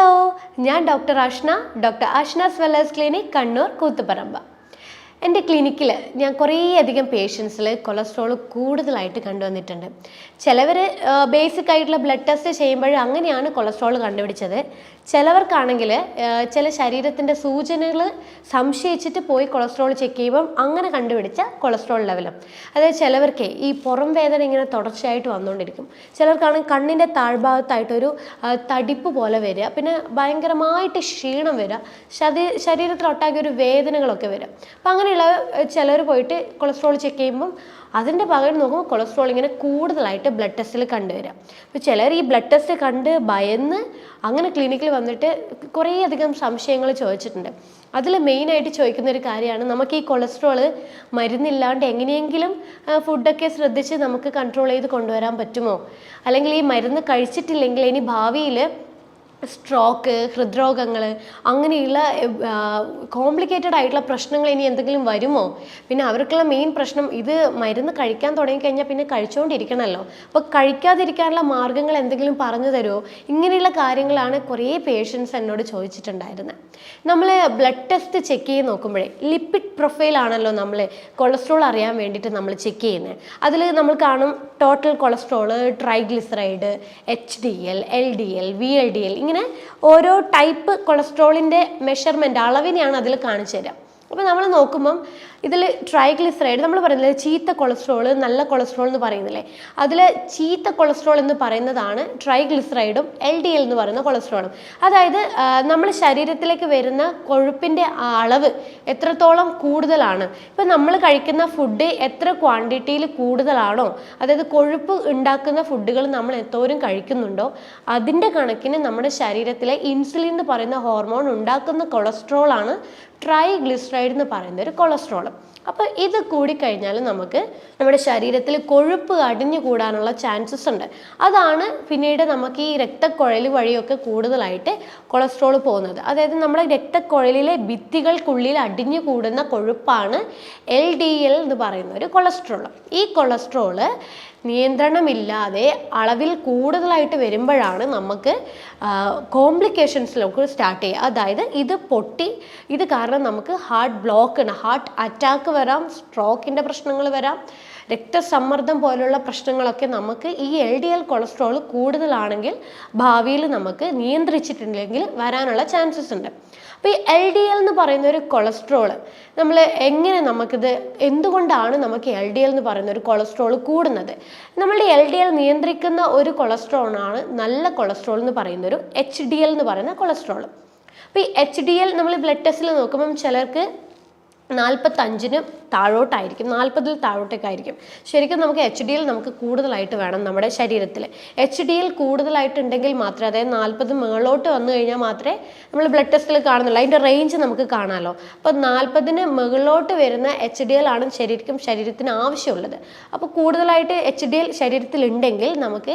Hello ഞാൻ doctor Ashna doctor Ashna Wellers clinic Kannur Koothuparamba. എന്റെ ക്ലിനിക്കിൽ ഞാൻ കുറേയധികം പേഷ്യൻസിൽ കൊളസ്ട്രോൾ കൂടുതലായിട്ട് കണ്ടുവന്നിട്ടുണ്ട്. ചിലവർ ബേസിക് ആയിട്ടുള്ള ബ്ലഡ് ടെസ്റ്റ് ചെയ്യുമ്പോൾ അങ്ങനെയാണ് കൊളസ്ട്രോൾ കണ്ടുപിടിച്ചത്. ചിലവർക്കാണെങ്കിൽ ചില ശരീരത്തിന്റെ സൂചനകൾ സംശയിച്ചിട്ട് പോയി കൊളസ്ട്രോൾ ചെക്ക് ചെയ്യുമ്പം അങ്ങനെ കണ്ടുപിടിച്ച കൊളസ്ട്രോൾ ലെവലും. അതായത് ചിലവർക്ക് ഈ പുറം വേദന ഇങ്ങനെ തുടർച്ചയായിട്ട് വന്നുകൊണ്ടിരിക്കും. ചിലർക്കാണെങ്കിൽ കണ്ണിന്റെ താഴ്ഭാഗത്തായിട്ടൊരു തടിപ്പ് പോലെ വരിക. പിന്നെ ഭയങ്കരമായിട്ട് ക്ഷീണം വരിക. ശരീ ശരീരത്തിലൊട്ടാകെ ഒരു വേദനകളൊക്കെ വരിക. അപ്പം അങ്ങനെയുള്ള ചിലർ പോയിട്ട് കൊളസ്ട്രോൾ ചെക്ക് ചെയ്യുമ്പം അതിന്റെ പകരം നോക്കുമ്പോൾ കൊളസ്ട്രോൾ ഇങ്ങനെ കൂടുതലായിട്ട് ബ്ലഡ് ടെസ്റ്റിൽ കണ്ടുവരാം അപ്പോൾ ചിലർ ഈ ബ്ലഡ് ടെസ്റ്റ് കണ്ട് ഭയന്ന് അങ്ങനെ ക്ലിനിക്കിൽ വന്നിട്ട് കുറേയധികം സംശയങ്ങൾ ചോദിച്ചിട്ടുണ്ട്. അതിൽ മെയിനായിട്ട് ചോദിക്കുന്ന ഒരു കാര്യമാണ് നമുക്ക് ഈ കൊളസ്ട്രോൾ മരുന്നില്ലാണ്ട് എങ്ങനെയെങ്കിലും ഫുഡൊക്കെ ശ്രദ്ധിച്ച് നമുക്ക് കൺട്രോൾ ചെയ്ത് കൊണ്ടുവരാൻ പറ്റുമോ? അല്ലെങ്കിൽ ഈ മരുന്ന് കഴിച്ചിട്ടില്ലെങ്കിൽ ഇനി ഭാവിയിൽ സ്ട്രോക്ക് ഹൃദ്രോഗങ്ങൾ അങ്ങനെയുള്ള കോംപ്ലിക്കേറ്റഡ് ആയിട്ടുള്ള പ്രശ്നങ്ങൾ ഇനി എന്തെങ്കിലും വരുമോ? പിന്നെ അവർക്കുള്ള മെയിൻ പ്രശ്നം ഇത് മരുന്ന് കഴിക്കാൻ തുടങ്ങിക്കഴിഞ്ഞാൽ പിന്നെ കഴിച്ചുകൊണ്ടിരിക്കണമല്ലോ അപ്പോൾ കഴിക്കാതിരിക്കാനുള്ള മാർഗങ്ങൾ എന്തെങ്കിലും പറഞ്ഞു തരുമോ ഇങ്ങനെയുള്ള കാര്യങ്ങളാണ് കുറേ പേഷ്യൻസ് എന്നോട് ചോദിച്ചിട്ടുണ്ടായിരുന്നത് നമ്മൾ ബ്ലഡ് ടെസ്റ്റ് ചെക്ക് ചെയ്ത് നോക്കുമ്പോഴേ ലിപ്പിഡ് പ്രൊഫൈലാണല്ലോ നമ്മൾ കൊളസ്ട്രോൾ അറിയാൻ വേണ്ടിയിട്ട് നമ്മൾ ചെക്ക് ചെയ്യുന്നത് അതിൽ നമ്മൾ കാണും total cholesterol triglyceride H D L L D L V L D L ഇങ്ങനെ ഓരോ ടൈപ്പ് കൊളസ്ട്രോളിന്റെ മെഷർമെന്റ് അളവിനെയാണ് അതിൽ കാണിച്ചു തരിക അപ്പോൾ നമ്മൾ നോക്കുമ്പം ഇതിൽ ട്രൈഗ്ലിസറൈഡ് നമ്മൾ പറയുന്നത് ചീത്ത കൊളസ്ട്രോൾ നല്ല കൊളസ്ട്രോൾ എന്ന് പറയുന്നില്ലേ? അതിൽ ചീത്ത കൊളസ്ട്രോൾ എന്ന് പറയുന്നതാണ് ട്രൈഗ്ലിസറൈഡും എൽ ഡി എൽ എന്ന് പറയുന്ന കൊളസ്ട്രോളും. അതായത് നമ്മൾ ശരീരത്തിലേക്ക് വരുന്ന കൊഴുപ്പിന്റെ അളവ് എത്രത്തോളം കൂടുതലാണ്? ഇപ്പം നമ്മൾ കഴിക്കുന്ന ഫുഡ് എത്ര ക്വാണ്ടിറ്റിയിൽ കൂടുതലാണോ? അതായത് കൊഴുപ്പ് ഉണ്ടാക്കുന്ന ഫുഡുകൾ നമ്മൾ എത്തോരും കഴിക്കുന്നുണ്ടോ? അതിന്റെ കണക്കിന് നമ്മുടെ ശരീരത്തിലെ ഇൻസുലിൻ എന്ന് പറയുന്ന ഹോർമോൺ ഉണ്ടാക്കുന്ന കൊളസ്ട്രോൾ ആണ് ട്രൈഗ്ലിസറൈഡ് എന്ന് പറയുന്ന ഒരു കൊളസ്ട്രോൾ അപ്പോൾ ഇത് കൂടിക്കഴിഞ്ഞാൽ നമുക്ക് നമ്മുടെ ശരീരത്തിൽ കൊഴുപ്പ് അടിഞ്ഞു കൂടാനുള്ള ചാൻസസ് ഉണ്ട്. അതാണ് പിന്നീട് നമുക്ക് ഈ രക്തക്കുഴൽ വഴിയൊക്കെ കൂടുതലായിട്ട് കൊളസ്ട്രോൾ പോകുന്നത്. അതായത് നമ്മുടെ രക്തക്കുഴലിലെ ഭിത്തികൾക്കുള്ളിൽ അടിഞ്ഞു കൂടുന്ന കൊഴുപ്പാണ് എൽ ഡി എൽ എന്ന് പറയുന്ന ഒരു കൊളസ്ട്രോൾ ഈ കൊളസ്ട്രോൾ നിയന്ത്രണമില്ലാതെ അളവിൽ കൂടുതലായിട്ട് വരുമ്പോഴാണ് നമുക്ക് കോംപ്ലിക്കേഷൻസിലൊക്കെ സ്റ്റാർട്ട് ചെയ്യുക. അതായത് ഇത് പൊട്ടി ഇത് കാരണം നമുക്ക് ഹാർട്ട് ബ്ലോക്ക് ഹാർട്ട് അറ്റാക്ക് വരാം സ്ട്രോക്കിന്റെ പ്രശ്നങ്ങൾ വരാം രക്തസമ്മർദ്ദം പോലുള്ള പ്രശ്നങ്ങളൊക്കെ നമുക്ക് ഈ എൽ ഡി എൽ കൊളസ്ട്രോൾ കൂടുതലാണെങ്കിൽ ഭാവിയിൽ നമുക്ക് നിയന്ത്രിച്ചിട്ടില്ലെങ്കിൽ വരാനുള്ള ചാൻസസ് ഉണ്ട്. അപ്പോൾ ഈ എൽ ഡി എൽ എന്ന് പറയുന്ന ഒരു കൊളസ്ട്രോൾ നമ്മൾ എങ്ങനെ നമുക്കിത് എന്തുകൊണ്ടാണ് നമുക്ക് എൽ ഡി എൽ എന്ന് പറയുന്ന ഒരു കൊളസ്ട്രോൾ കൂടുന്നത്? നമ്മളുടെ എൽ ഡി എൽ നിയന്ത്രിക്കുന്ന ഒരു കൊളസ്ട്രോളാണ് നല്ല കൊളസ്ട്രോൾ എന്ന് പറയുന്ന ഒരു എച്ച് ഡി എൽ എന്ന് പറയുന്ന കൊളസ്ട്രോൾ. അപ്പോൾ ഈ എച്ച് ഡി എൽ നമ്മൾ ബ്ലഡ് ടെസ്റ്റിൽ നോക്കുമ്പം ചിലർക്ക് നാൽപ്പത്തഞ്ചിന് താഴോട്ടായിരിക്കും നാൽപ്പതിൽ താഴോട്ടേക്കായിരിക്കും. ശരിക്കും നമുക്ക് എച്ച് ഡി എൽ നമുക്ക് കൂടുതലായിട്ട് വേണം നമ്മുടെ ശരീരത്തിൽ എച്ച് ഡി എൽ കൂടുതലായിട്ടുണ്ടെങ്കിൽ മാത്രമേ അതായത് നാൽപ്പത് മുകളിലോട്ട് വന്നു കഴിഞ്ഞാൽ മാത്രമേ നമ്മൾ ബ്ലഡ് ടെസ്റ്റിൽ കാണുന്നുള്ളൂ. അതിന്റെ റേഞ്ച് നമുക്ക് കാണാമല്ലോ അപ്പോൾ നാൽപ്പതിന് മുകളിലോട്ട് വരുന്ന എച്ച് ഡി എൽ ആണ് ശരീരത്തിനും ശരീരത്തിന് ആവശ്യമുള്ളത്. അപ്പോൾ കൂടുതലായിട്ട് എച്ച് ഡി എൽ ശരീരത്തിൽ ഉണ്ടെങ്കിൽ നമുക്ക്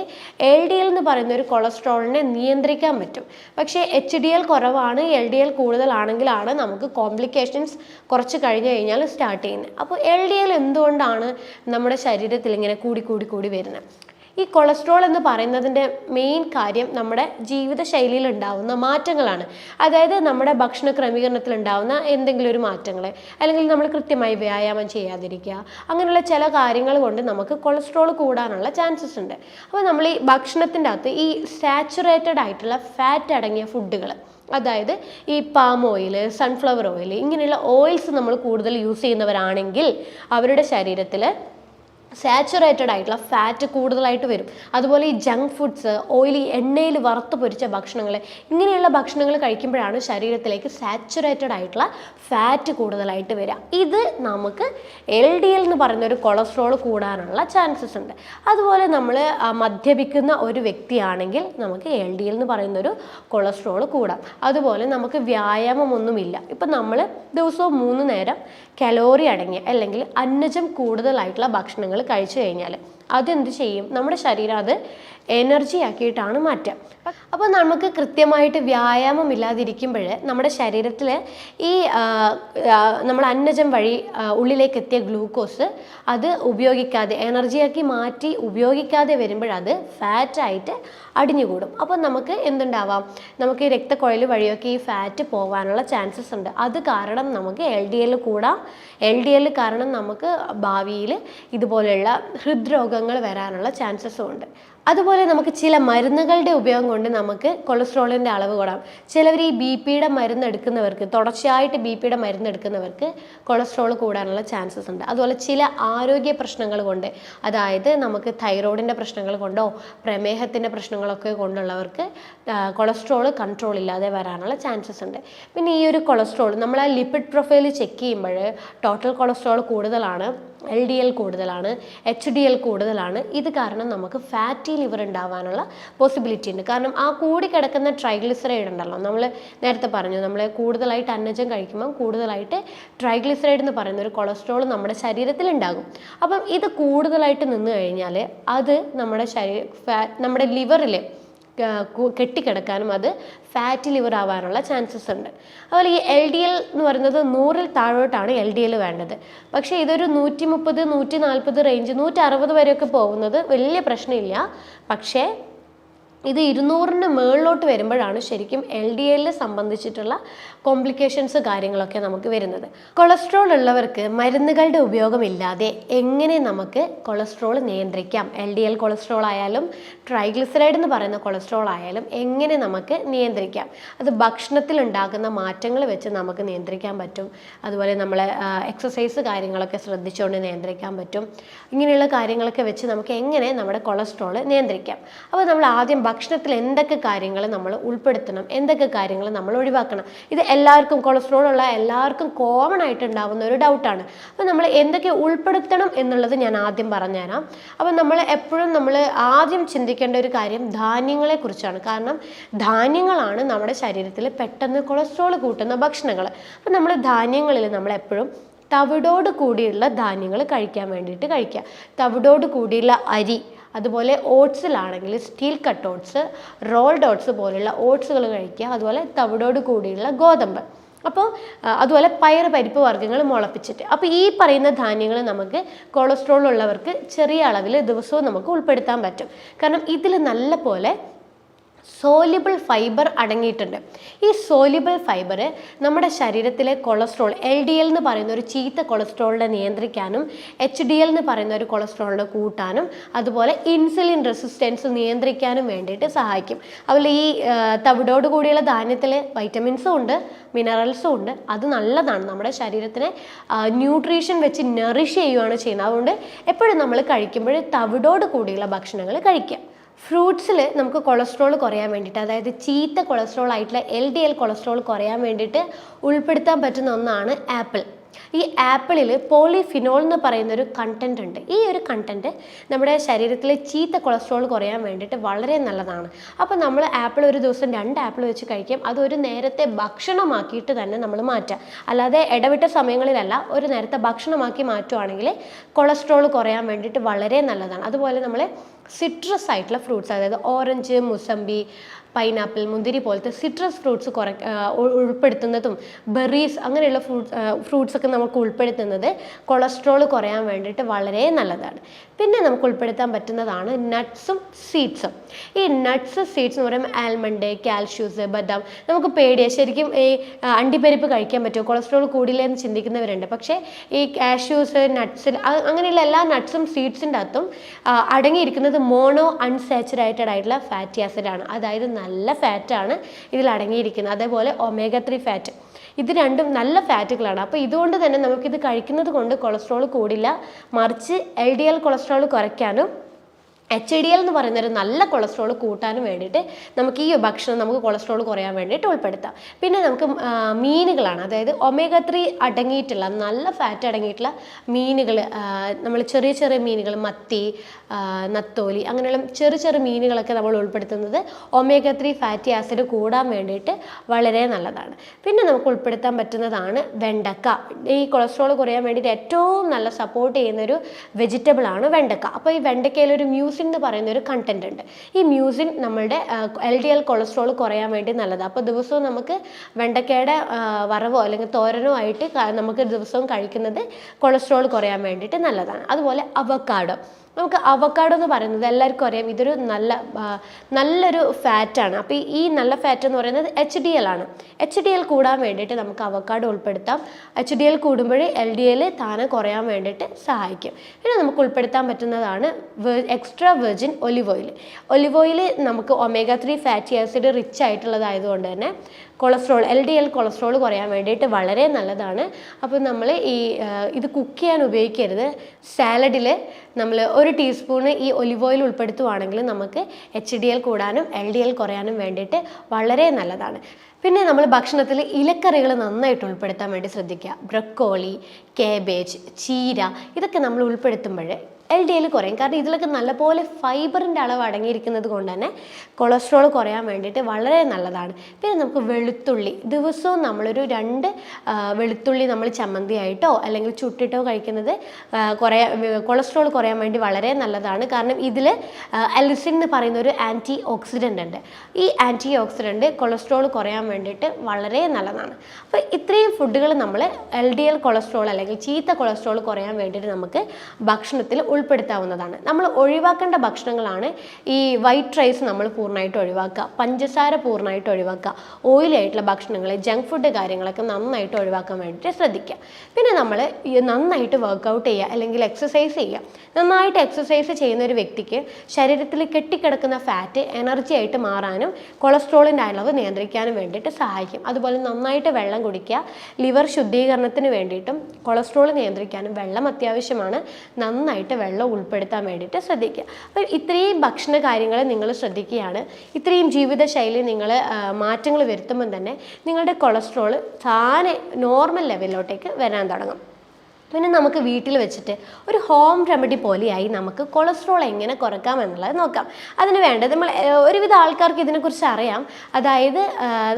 എൽ ഡി എൽ എന്ന് പറയുന്ന ഒരു കൊളസ്ട്രോളിനെ നിയന്ത്രിക്കാൻ പറ്റും. പക്ഷേ എച്ച് ഡി എൽ കുറവാണ് എൽ ഡി എൽ കൂടുതലാണെങ്കിലാണ് നമുക്ക് കോംപ്ലിക്കേഷൻസ് കുറച്ച് കഴിഞ്ഞ് കഴിഞ്ഞാൽ സ്റ്റാർട്ട് ചെയ്യുന്നത്. അപ്പോൾ എൽ ഡി എൽ എന്തുകൊണ്ടാണ് നമ്മുടെ ശരീരത്തിൽ ഇങ്ങനെ കൂടി കൂടി കൂടി വരുന്നത്? ഈ കൊളസ്ട്രോൾ എന്ന് പറയുന്നതിന്റെ മെയിൻ കാര്യം നമ്മുടെ ജീവിതശൈലിയിൽ ഉണ്ടാവുന്ന മാറ്റങ്ങളാണ്. അതായത് നമ്മുടെ ഭക്ഷണ ക്രമീകരണത്തിൽ ഉണ്ടാവുന്ന എന്തെങ്കിലും ഒരു മാറ്റങ്ങൾ അല്ലെങ്കിൽ നമ്മൾ കൃത്യമായി വ്യായാമം ചെയ്യാതിരിക്കുക അങ്ങനെയുള്ള ചില കാര്യങ്ങൾ കൊണ്ട് നമുക്ക് കൊളസ്ട്രോൾ കൂടാനുള്ള ചാൻസസ് ഉണ്ട്. അപ്പോൾ നമ്മൾ ഈ ഭക്ഷണത്തിന്റെ അകത്ത് ഈ സാച്ചുറേറ്റഡ് ആയിട്ടുള്ള ഫാറ്റ് അടങ്ങിയ ഫുഡുകൾ അതായത് ഈ പാം ഓയിൽ സൺഫ്ലവർ ഓയിൽ ഇങ്ങനെയുള്ള ഓയിൽസ് നമ്മൾ കൂടുതൽ യൂസ് ചെയ്യുന്നവരാണെങ്കിൽ അവരുടെ ശരീരത്തിൽ സാച്ചുറേറ്റഡ് ആയിട്ടുള്ള ഫാറ്റ് കൂടുതലായിട്ട് വരും. അതുപോലെ ഈ ജങ്ക് ഫുഡ്സ് ഓയിലി എണ്ണയിൽ വറുത്ത് പൊരിച്ച ഭക്ഷണങ്ങൾ ഇങ്ങനെയുള്ള ഭക്ഷണങ്ങൾ കഴിക്കുമ്പോഴാണ് ശരീരത്തിലേക്ക് സാച്ചുറേറ്റഡ് ആയിട്ടുള്ള ഫാറ്റ് കൂടുതലായിട്ട് വരിക ഇത് നമുക്ക് എൽ ഡി എൽ എന്ന് പറയുന്ന ഒരു കൊളസ്ട്രോൾ കൂടാനുള്ള ചാൻസസ് ഉണ്ട്. അതുപോലെ നമ്മൾ മദ്യപിക്കുന്ന ഒരു വ്യക്തിയാണെങ്കിൽ നമുക്ക് എൽ ഡി എൽ എന്ന് പറയുന്ന ഒരു കൊളസ്ട്രോൾ കൂടാം. അതുപോലെ നമുക്ക് വ്യായാമമൊന്നുമില്ല. ഇപ്പം നമ്മൾ ദിവസവും മൂന്ന് നേരം കലോറി അടങ്ങിയ അല്ലെങ്കിൽ അന്നജം കൂടുതലായിട്ടുള്ള ഭക്ഷണങ്ങൾ കഴിച്ചു കഴിഞ്ഞാൽ അതെന്ത് ചെയ്യും? നമ്മുടെ ശരീരം അത് എനർജി ആക്കിയിട്ടാണ് മാറ്റുക അപ്പോൾ നമുക്ക് കൃത്യമായിട്ട് വ്യായാമം ഇല്ലാതിരിക്കുമ്പോൾ നമ്മുടെ ശരീരത്തിൽ ഈ നമ്മൾ അന്നജം വഴി ഉള്ളിലേക്ക് എത്തിയ ഗ്ലൂക്കോസ് അത് ഉപയോഗിക്കാതെ എനർജിയാക്കി മാറ്റി ഉപയോഗിക്കാതെ വരുമ്പോഴത് ഫാറ്റായിട്ട് അടിഞ്ഞുകൂടും. അപ്പോൾ നമുക്ക് എന്തുണ്ടാവാം? നമുക്ക് ഈ രക്തക്കുഴൽ വഴിയൊക്കെ ഈ ഫാറ്റ് പോകാനുള്ള ചാൻസസ് ഉണ്ട്. അത് കാരണം നമുക്ക് എൽ ഡി എൽ കൂടാം. എൽ ഡി എൽ കാരണം നമുക്ക് ഭാവിയിൽ ഇതുപോലെയുള്ള ഹൃദ്രോഗങ്ങൾ വരാനുള്ള ചാൻസസും ഉണ്ട്. അതുപോലെ നമുക്ക് ചില മരുന്നുകളുടെ ഉപയോഗം കൊണ്ട് നമുക്ക് കൊളസ്ട്രോളിന്റെ അളവ് കൂടാം. ചിലവർ ഈ ബി പിയുടെ മരുന്ന് എടുക്കുന്നവർക്ക് തുടർച്ചയായിട്ട് ബി പിയുടെ മരുന്ന് എടുക്കുന്നവർക്ക് കൊളസ്ട്രോൾ കൂടാനുള്ള ചാൻസസ് ഉണ്ട്. അതുപോലെ ചില ആരോഗ്യ പ്രശ്നങ്ങൾ കൊണ്ട് അതായത് നമുക്ക് തൈറോയിഡിന്റെ പ്രശ്നങ്ങൾ കൊണ്ടോ പ്രമേഹത്തിന്റെ പ്രശ്നങ്ങളൊക്കെ കൊണ്ടുള്ളവർക്ക് കൊളസ്ട്രോൾ കൺട്രോൾ ഇല്ലാതെ വരാനുള്ള ചാൻസസ് ഉണ്ട്. പിന്നെ ഈ ഒരു കൊളസ്ട്രോൾ നമ്മൾ ആ ലിപ്പിഡ് പ്രൊഫൈൽ ചെക്ക് ചെയ്യുമ്പോൾ ടോട്ടൽ കൊളസ്ട്രോൾ കൂടുതലാണ്. എൽ ഡി എൽ കൂടുതലാണ് എച്ച് ഡി എൽ കൂടുതലാണ്. ഇത് കാരണം നമുക്ക് ഫാറ്റി ലിവർ ഉണ്ടാവാനുള്ള പോസിബിലിറ്റി ഉണ്ട്. കാരണം ആ കൂടി കിടക്കുന്ന ട്രൈഗ്ലിസറൈഡ് ഉണ്ടല്ലോ നമ്മൾ നേരത്തെ പറഞ്ഞു നമ്മൾ കൂടുതലായിട്ട് അന്നജം കഴിക്കുമ്പോൾ കൂടുതലായിട്ട് ട്രൈഗ്ലിസറൈഡ് എന്ന് പറയുന്ന ഒരു കൊളസ്ട്രോൾ നമ്മുടെ ശരീരത്തിൽ ഉണ്ടാകും. അപ്പം ഇത് കൂടുതലായിട്ട് നിന്ന് കഴിഞ്ഞാൽ അത് നമ്മുടെ ശരീര നമ്മുടെ ലിവറിൽ കെട്ടിക്കിടക്കാനും അത് ഫാറ്റ് ലിവർ ആവാനുള്ള ചാൻസസ് ഉണ്ട്. അതുപോലെ ഈ എൽ ഡി എൽ എന്ന് പറയുന്നത് നൂറിൽ താഴോട്ടാണ് എൽ ഡി എൽ വേണ്ടത്. പക്ഷേ ഇതൊരു നൂറ്റി മുപ്പത് നൂറ്റി നാൽപ്പത് റേഞ്ച് നൂറ്റി അറുപത് വരെയൊക്കെ പോകുന്നത് വലിയ പ്രശ്നമില്ല. പക്ഷേ ഇത് ഇരുന്നൂറിന് മുകളിലോട്ട് വരുമ്പോഴാണ് ശരിക്കും എൽ ഡി എല്ലിനെ സംബന്ധിച്ചിട്ടുള്ള കോംപ്ലിക്കേഷൻസ് കാര്യങ്ങളൊക്കെ നമുക്ക് വരുന്നത്. കൊളസ്ട്രോൾ ഉള്ളവർക്ക് മരുന്നുകളുടെ ഉപയോഗമില്ലാതെ എങ്ങനെ നമുക്ക് കൊളസ്ട്രോൾ നിയന്ത്രിക്കാം? എൽ ഡി എൽ കൊളസ്ട്രോൾ ആയാലും ട്രൈഗ്ലിസറൈഡ് എന്ന് പറയുന്ന കൊളസ്ട്രോൾ ആയാലും എങ്ങനെ നമുക്ക് നിയന്ത്രിക്കാം? അത് ഭക്ഷണത്തിൽ ഉണ്ടാക്കുന്ന മാറ്റങ്ങൾ വെച്ച് നമുക്ക് നിയന്ത്രിക്കാൻ പറ്റും. അതുപോലെ നമ്മൾ എക്സസൈസ് കാര്യങ്ങളൊക്കെ ശ്രദ്ധിച്ചുകൊണ്ട് നിയന്ത്രിക്കാൻ പറ്റും. ഇങ്ങനെയുള്ള കാര്യങ്ങളൊക്കെ വെച്ച് നമുക്ക് എങ്ങനെ നമ്മുടെ കൊളസ്ട്രോൾ നിയന്ത്രിക്കാം? അപ്പോൾ നമ്മൾ ആദ്യം ഭക്ഷണത്തിൽ എന്തൊക്കെ കാര്യങ്ങൾ നമ്മൾ ഉൾപ്പെടുത്തണം എന്തൊക്കെ കാര്യങ്ങൾ നമ്മൾ ഒഴിവാക്കണം. ഇത് എല്ലാവർക്കും കൊളസ്ട്രോൾ ഉള്ള എല്ലാവർക്കും കോമൺ ആയിട്ട് ഉണ്ടാവുന്ന ഒരു ഡൗട്ടാണ് അപ്പോൾ നമ്മൾ എന്തൊക്കെ ഉൾപ്പെടുത്തണം എന്നുള്ളത് ഞാൻ ആദ്യം പറഞ്ഞുതരാം. അപ്പോൾ നമ്മൾ എപ്പോഴും നമ്മൾ ആദ്യം ചിന്തിക്കേണ്ട ഒരു കാര്യം ധാന്യങ്ങളെ കുറിച്ചാണ്. കാരണം ധാന്യങ്ങളാണ് നമ്മുടെ ശരീരത്തിൽ പെട്ടെന്ന് കൊളസ്ട്രോൾ കൂട്ടുന്ന ഭക്ഷണങ്ങൾ അപ്പോൾ നമ്മൾ ധാന്യങ്ങളിൽ നമ്മൾ എപ്പോഴും തവിടോട് കൂടിയുള്ള ധാന്യങ്ങൾ കഴിക്കാൻ വേണ്ടിയിട്ട് കഴിക്കുക. തവിടോട് കൂടിയുള്ള അരി അതുപോലെ ഓട്സിലാണെങ്കിൽ steel cut oats rolled oats പോലുള്ള ഓട്സുകൾ കഴിക്കുക അതുപോലെ തവിടോട് കൂടിയുള്ള ഗോതമ്പ്. അപ്പോൾ അതുപോലെ പയർ പരിപ്പ് വർഗങ്ങൾ മുളപ്പിച്ചിട്ട്. അപ്പോൾ ഈ പറയുന്ന ധാന്യങ്ങൾ നമുക്ക് കൊളസ്ട്രോൾ ഉള്ളവർക്ക് ചെറിയ അളവിൽ ദിവസവും നമുക്ക് ഉൾപ്പെടുത്താൻ പറ്റും. കാരണം ഇതിൽ നല്ല പോലെ സോലിബിൾ ഫൈബർ അടങ്ങിയിട്ടുണ്ട്. ഈ സോലിബിൾ ഫൈബർ നമ്മുടെ ശരീരത്തിലെ കൊളസ്ട്രോൾ എൽ ഡി എൽ എന്ന് പറയുന്ന ഒരു ചീത്ത കൊളസ്ട്രോളിനെ നിയന്ത്രിക്കാനും എച്ച് ഡി എൽ എന്ന് പറയുന്ന ഒരു കൊളസ്ട്രോളിനെ കൂട്ടാനും അതുപോലെ ഇൻസുലിൻ റെസിസ്റ്റൻസ് നിയന്ത്രിക്കാനും വേണ്ടിയിട്ട് സഹായിക്കും. അതുപോലെ ഈ തവിടോട് കൂടിയുള്ള ധാന്യത്തിൽ വൈറ്റമിൻസും ഉണ്ട് മിനറൽസും ഉണ്ട്. അത് നല്ലതാണ്. നമ്മുടെ ശരീരത്തിനെ ന്യൂട്രീഷൻ വെച്ച് നറിഷ് ചെയ്യുകയാണ് ചെയ്യുന്നത്. അതുകൊണ്ട് എപ്പോഴും നമ്മൾ കഴിക്കുമ്പോൾ തവിടോട് കൂടിയുള്ള ഭക്ഷണങ്ങൾ കഴിക്കുക. ഫ്രൂട്ട്സിൽ നമുക്ക് കൊളസ്ട്രോൾ കുറയാൻ വേണ്ടിയിട്ട് അതായത് ചീത്ത കൊളസ്ട്രോൾ ആയിട്ടുള്ള എൽ ഡി എൽ കൊളസ്ട്രോൾ കുറയാൻ വേണ്ടിയിട്ട് ഉൾപ്പെടുത്താൻ പറ്റുന്ന ഒന്നാണ് ആപ്പിൾ. ഈ ആപ്പിളിൽ പോളിഫിനോൾ എന്ന് പറയുന്ന ഒരു കണ്ടന്റ് ഉണ്ട്. ഈ ഒരു കണ്ടന്റ് നമ്മുടെ ശരീരത്തിലെ ചീത്ത കൊളസ്ട്രോൾ കുറയാൻ വേണ്ടിയിട്ട് വളരെ നല്ലതാണ്. അപ്പോൾ നമ്മൾ ആപ്പിൾ ഒരു ദിവസം രണ്ട് ആപ്പിൾ വെച്ച് കഴിക്കാം. അത് ഒരു നേരത്തെ ഭക്ഷണമാക്കിയിട്ട് തന്നെ നമ്മൾ മാറ്റുക അല്ലാതെ ഇടവിട്ട സമയങ്ങളിലല്ല ഒരു നേരത്തെ ഭക്ഷണമാക്കി മാറ്റുവാണെങ്കിൽ കൊളസ്ട്രോൾ കുറയാൻ വേണ്ടിയിട്ട് വളരെ നല്ലതാണ്. അതുപോലെ നമ്മൾ സിട്രസ് ആയിട്ടുള്ള ഫ്രൂട്ട്സ് അതായത് ഓറഞ്ച് മുസമ്പി പൈനാപ്പിൾ മുന്തിരി പോലത്തെ സിട്രസ് ഫ്രൂട്ട്സ് കുറ ഉൾപ്പെടുത്തുന്നതും ബെറീസ് അങ്ങനെയുള്ള ഫ്രൂട്ട്സ് ഫ്രൂട്ട്സ് ഒക്കെ നമുക്ക് ഉൾപ്പെടുത്തുന്നത് കൊളസ്ട്രോൾ കുറയാൻ വേണ്ടിയിട്ട് വളരെ നല്ലതാണ്. പിന്നെ നമുക്ക് ഉൾപ്പെടുത്താൻ പറ്റുന്നതാണ് നട്ട്സും സീഡ്സും ഈ നട്ട്സ് സീഡ്സ് എന്ന് പറയുമ്പോൾ ആൽമണ്ട് കാൽഷ്യൂസ് ബദാം നമുക്ക് പേടിയാണ് ശരിക്കും ഈ അണ്ടിപ്പരിപ്പ് കഴിക്കാൻ പറ്റുമോ? കൊളസ്ട്രോൾ കൂടില്ല എന്ന് ചിന്തിക്കുന്നവരുണ്ട്. പക്ഷേ ഈ കാഷ്യൂസ് നട്ട്സിൽ അങ്ങനെയുള്ള എല്ലാ നട്ട്സും സീഡ്സിന്റെ അകത്തും അടങ്ങിയിരിക്കുന്നത് മോണോ അൺസാച്ചുറേറ്റഡ് ആയിട്ടുള്ള ഫാറ്റി ആസിഡാണ് അതായത് നല്ല ഫാറ്റാണ് ഇതിൽ അടങ്ങിയിരിക്കുന്നത്. അതേപോലെ ഒമേഗ ത്രീ ഫാറ്റ്. ഇത് രണ്ടും നല്ല ഫാറ്റുകളാണ്. അപ്പോൾ ഇതുകൊണ്ട് തന്നെ നമുക്കിത് കഴിക്കുന്നത് കൊണ്ട് കൊളസ്ട്രോൾ കൂടില്ല. മറിച്ച് എൽ ഡി എൽ കൊളസ്ട്രോൾ കുറയ്ക്കാനും എച്ച് ഐ ഡി എൽ എന്ന് പറയുന്ന ഒരു നല്ല കൊളസ്ട്രോൾ കൂട്ടാനും വേണ്ടിയിട്ട് നമുക്ക് ഈ ഭക്ഷണം നമുക്ക് കൊളസ്ട്രോൾ കുറയാൻ വേണ്ടിയിട്ട് ഉൾപ്പെടുത്താം. പിന്നെ നമുക്ക് മീനുകളാണ്. അതായത് ഒമേഗ ത്രീ അടങ്ങിയിട്ടുള്ള നല്ല ഫാറ്റ് അടങ്ങിയിട്ടുള്ള മീനുകൾ നമ്മൾ ചെറിയ ചെറിയ മീനുകൾ മത്തി നത്തോലി അങ്ങനെയുള്ള ചെറിയ ചെറിയ മീനുകളൊക്കെ നമ്മൾ ഉൾപ്പെടുത്തുന്നത് ഒമേഗ ത്രീ ഫാറ്റി ആസിഡ് കൂടാൻ വേണ്ടിയിട്ട് വളരെ നല്ലതാണ്. പിന്നെ നമുക്ക് ഉൾപ്പെടുത്താൻ പറ്റുന്നതാണ് വെണ്ടക്ക. ഈ കൊളസ്ട്രോൾ കുറയാൻ വേണ്ടിയിട്ട് ഏറ്റവും നല്ല സപ്പോർട്ട് ചെയ്യുന്നൊരു വെജിറ്റബിളാണ് വെണ്ടക്ക. അപ്പോൾ ഈ വെണ്ടക്കയിൽ ഒരു മ്യൂസിൻ എന്ന് പറയുന്ന ഒരു കണ്ടന്റ് ഉണ്ട്. ഈ മ്യൂസിൻ നമ്മളുടെ എൽ ഡി എൽ കൊളസ്ട്രോൾ കുറയാൻ വേണ്ടി നല്ലതാണ് അപ്പോൾ ദിവസവും നമുക്ക് വെണ്ടക്കയുടെ വറവോ അല്ലെങ്കിൽ തോരനോ ആയിട്ട് നമുക്ക് ദിവസവും കഴിക്കുന്നത് കൊളസ്ട്രോൾ കുറയാൻ വേണ്ടിയിട്ട് നല്ലതാണ്. അതുപോലെ അവക്കാഡോ നമുക്ക് അവക്കാഡോ എന്ന് പറയുന്നത് എല്ലാവർക്കും അറിയാം. ഇതൊരു നല്ല നല്ലൊരു ഫാറ്റാണ് അപ്പോൾ ഈ നല്ല ഫാറ്റ് എന്ന് പറയുന്നത് എച്ച് ഡി എൽ ആണ്. എച്ച് ഡി എൽ കൂടാൻ വേണ്ടിയിട്ട് നമുക്ക് അവക്കാഡോ ഉൾപ്പെടുത്താം. എച്ച് ഡി എൽ കൂടുമ്പോഴേ എൽ ഡി എൽ താനെ കുറയാൻ വേണ്ടിയിട്ട് സഹായിക്കും. പിന്നെ നമുക്ക് ഉൾപ്പെടുത്താൻ പറ്റുന്നതാണ് extra virgin olive oil olive oil നമുക്ക് omega three fatty acid rich ആയിട്ടുള്ളതായതുകൊണ്ട് തന്നെ cholesterol L D L cholesterol കുറയാൻ വേണ്ടിയിട്ട് വളരെ നല്ലതാണ്. അപ്പോൾ നമ്മൾ ഈ ഇത് കുക്ക് ചെയ്യാൻ ഉപയോഗിക്കരുത്. സാലഡിൽ നമ്മൾ ഒരു ടീസ്പൂണ് ഈ ഒലിവ് ഓയിൽ ഉൾപ്പെടുത്തുവാണെങ്കിൽ നമുക്ക് എച്ച് ഡി എൽ കൂടാനും എൽ ഡി എൽ കുറയാനും വേണ്ടിയിട്ട് വളരെ നല്ലതാണ്. പിന്നെ നമ്മൾ ഭക്ഷണത്തിൽ ഇലക്കറികൾ നന്നായിട്ട് ഉൾപ്പെടുത്താൻ വേണ്ടി ശ്രദ്ധിക്കുക. ബ്രക്കോളി കേബേജ് ചീര ഇതൊക്കെ നമ്മൾ ഉൾപ്പെടുത്തുമ്പോൾ എൽ ഡി എൽ കുറയും. കാരണം ഇതിലൊക്കെ നല്ലപോലെ ഫൈബറിന്റെ അളവ് അടങ്ങിയിരിക്കുന്നത് കൊണ്ട് തന്നെ കൊളസ്ട്രോൾ കുറയാൻ വേണ്ടിയിട്ട് വളരെ നല്ലതാണ്. പിന്നെ നമുക്ക് വെളുത്തുള്ളി. ദിവസവും നമ്മളൊരു രണ്ട് വെളുത്തുള്ളി നമ്മൾ ചമ്മന്തിയായിട്ടോ അല്ലെങ്കിൽ ചുട്ടിട്ടോ കഴിക്കുന്നത് കുറയാ കുറേ കൊളസ്ട്രോൾ കുറയാൻ വേണ്ടി വളരെ നല്ലതാണ്. കാരണം ഇതിൽ അലിസിൻ എന്ന് പറയുന്ന ഒരു ആന്റി ഓക്സിഡന്റ് ഉണ്ട്. ഈ ആന്റി ഓക്സിഡന്റ് കൊളസ്ട്രോൾ കുറയാൻ വേണ്ടിയിട്ട് വളരെ നല്ലതാണ്. അപ്പോൾ ഇത്രയും ഫുഡുകൾ നമ്മൾ എൽ ഡി എൽ കൊളസ്ട്രോൾ അല്ലെങ്കിൽ ചീത്ത കൊളസ്ട്രോൾ കുറയാൻ വേണ്ടിയിട്ട് നമുക്ക് ഭക്ഷണത്തിൽ ഉൾപ്പെടുത്താവുന്നതാണ്. നമ്മൾ ഒഴിവാക്കേണ്ട ഭക്ഷണങ്ങളാണ് ഈ വൈറ്റ് റൈസ് നമ്മൾ പൂർണമായിട്ട് ഒഴിവാക്കുക പഞ്ചസാര പൂർണമായിട്ട് ഒഴിവാക്കുക ഓയിലായിട്ടുള്ള ഭക്ഷണങ്ങൾ ജങ്ക് ഫുഡ് കാര്യങ്ങളൊക്കെ നന്നായിട്ട് ഒഴിവാക്കാൻ വേണ്ടിയിട്ട് ശ്രദ്ധിക്കുക. പിന്നെ നമ്മൾ നന്നായിട്ട് വർക്കൗട്ട് ചെയ്യുക അല്ലെങ്കിൽ എക്സസൈസ് ചെയ്യുക. നന്നായിട്ട് എക്സസൈസ് ചെയ്യുന്ന ഒരു വ്യക്തിക്ക് ശരീരത്തിൽ കെട്ടിക്കിടക്കുന്ന ഫാറ്റ് എനർജി ആയിട്ട് മാറാനും കൊളസ്ട്രോളിന്റെ അളവ് നിയന്ത്രിക്കാനും വേണ്ടിയിട്ട് സഹായിക്കും. അതുപോലെ നന്നായിട്ട് വെള്ളം കുടിക്കുക ലിവർ ശുദ്ധീകരണത്തിന് വേണ്ടിയിട്ടും കൊളസ്ട്രോൾ നിയന്ത്രിക്കാനും വെള്ളം അത്യാവശ്യമാണ്. നന്നായിട്ട് വെള്ളം ഉൾപ്പെടുത്താൻ വേണ്ടിയിട്ട് ശ്രദ്ധിക്കുക. അപ്പോൾ ഇത്രയും ഭക്ഷണ കാര്യങ്ങൾ നിങ്ങൾ ശ്രദ്ധിക്കുകയാണ്. ഇത്രയും ജീവിതശൈലി നിങ്ങൾ മാറ്റങ്ങൾ വരുത്തുമ്പം തന്നെ നിങ്ങളുടെ കൊളസ്ട്രോൾ താനെ നോർമൽ ലെവലിലോട്ടേക്ക് വരാൻ തുടങ്ങും. പിന്നെ നമുക്ക് വീട്ടിൽ വെച്ചിട്ട് ഒരു ഹോം റെമഡി പോലെയായി നമുക്ക് കൊളസ്ട്രോൾ എങ്ങനെ കുറക്കാം എന്നുള്ളത് നോക്കാം. അതിന് വേണ്ടത് നമ്മൾ ഒരുവിധ ആൾക്കാർക്ക് ഇതിനെക്കുറിച്ച് അറിയാം. അതായത്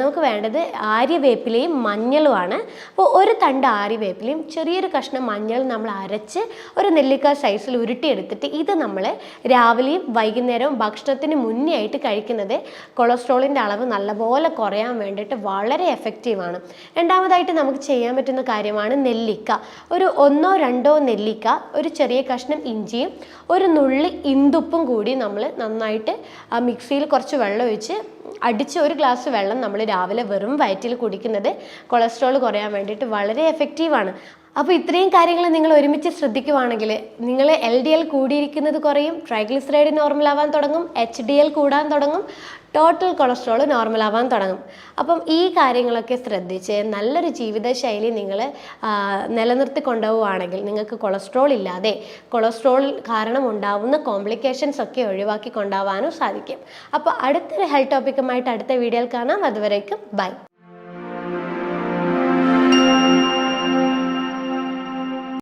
നമുക്ക് വേണ്ടത് ആര്യവേപ്പിലയും മഞ്ഞളുമാണ്. അപ്പോൾ ഒരു തണ്ട് ആര്യവേപ്പിലയും ചെറിയൊരു കഷ്ണം മഞ്ഞൾ നമ്മൾ അരച്ച് ഒരു നെല്ലിക്ക സൈസിൽ ഉരുട്ടിയെടുത്തിട്ട് ഇത് നമ്മൾ രാവിലെയും വൈകുന്നേരവും ഭക്ഷണത്തിന് മുന്നേ ആയിട്ട് കഴിക്കുന്നത് കൊളസ്ട്രോളിന്റെ അളവ് നല്ലപോലെ കുറയാൻ വേണ്ടിയിട്ട് വളരെ എഫക്റ്റീവാണ് രണ്ടാമതായിട്ട് നമുക്ക് ചെയ്യാൻ പറ്റുന്ന കാര്യമാണ് നെല്ലിക്ക. ഒരു ഒന്നോ രണ്ടോ നെല്ലിക്ക ഒരു ചെറിയ കഷ്ണം ഇഞ്ചിയും ഒരു നുള്ളി ഇന്തുപ്പും കൂടി നമ്മൾ നന്നായിട്ട് മിക്സിയിൽ കുറച്ച് വെള്ളം ഒഴിച്ച് അടിച്ച് ഒരു ഗ്ലാസ് വെള്ളം നമ്മൾ രാവിലെ വെറും വയറ്റിൽ കുടിക്കുന്നത് കൊളസ്ട്രോൾ കുറയാൻ വേണ്ടിയിട്ട് വളരെ എഫക്റ്റീവാണ് അപ്പോൾ ഇത്രയും കാര്യങ്ങൾ നിങ്ങൾ ഒരുമിച്ച് ശ്രദ്ധിക്കുവാണെങ്കിൽ നിങ്ങൾ എൽ ഡി എൽ കൂടിയിരിക്കുന്നത് കുറയും ട്രൈഗ്ലിസറൈഡ് നോർമൽ ആവാൻ തുടങ്ങും എച്ച് ഡി എൽ കൂടാൻ തുടങ്ങും ടോട്ടൽ കൊളസ്ട്രോൾ നോർമൽ ആവാൻ തുടങ്ങും. അപ്പം ഈ കാര്യങ്ങളൊക്കെ ശ്രദ്ധിച്ച് നല്ലൊരു ജീവിതശൈലി നിങ്ങൾ നിലനിർത്തി കൊണ്ടുപോവുകയാണെങ്കിൽ നിങ്ങൾക്ക് കൊളസ്ട്രോൾ ഇല്ലാതെ കൊളസ്ട്രോൾ കാരണം ഉണ്ടാവുന്ന കോംപ്ലിക്കേഷൻസ് ഒക്കെ ഒഴിവാക്കി കൊണ്ടുപോകാനും സാധിക്കും. അപ്പോൾ അടുത്തൊരു ഹെൽത്ത് ടോപ്പിക്കുമായിട്ട് അടുത്ത വീഡിയോയിൽ കാണാം. അതുവരേക്കും ബൈ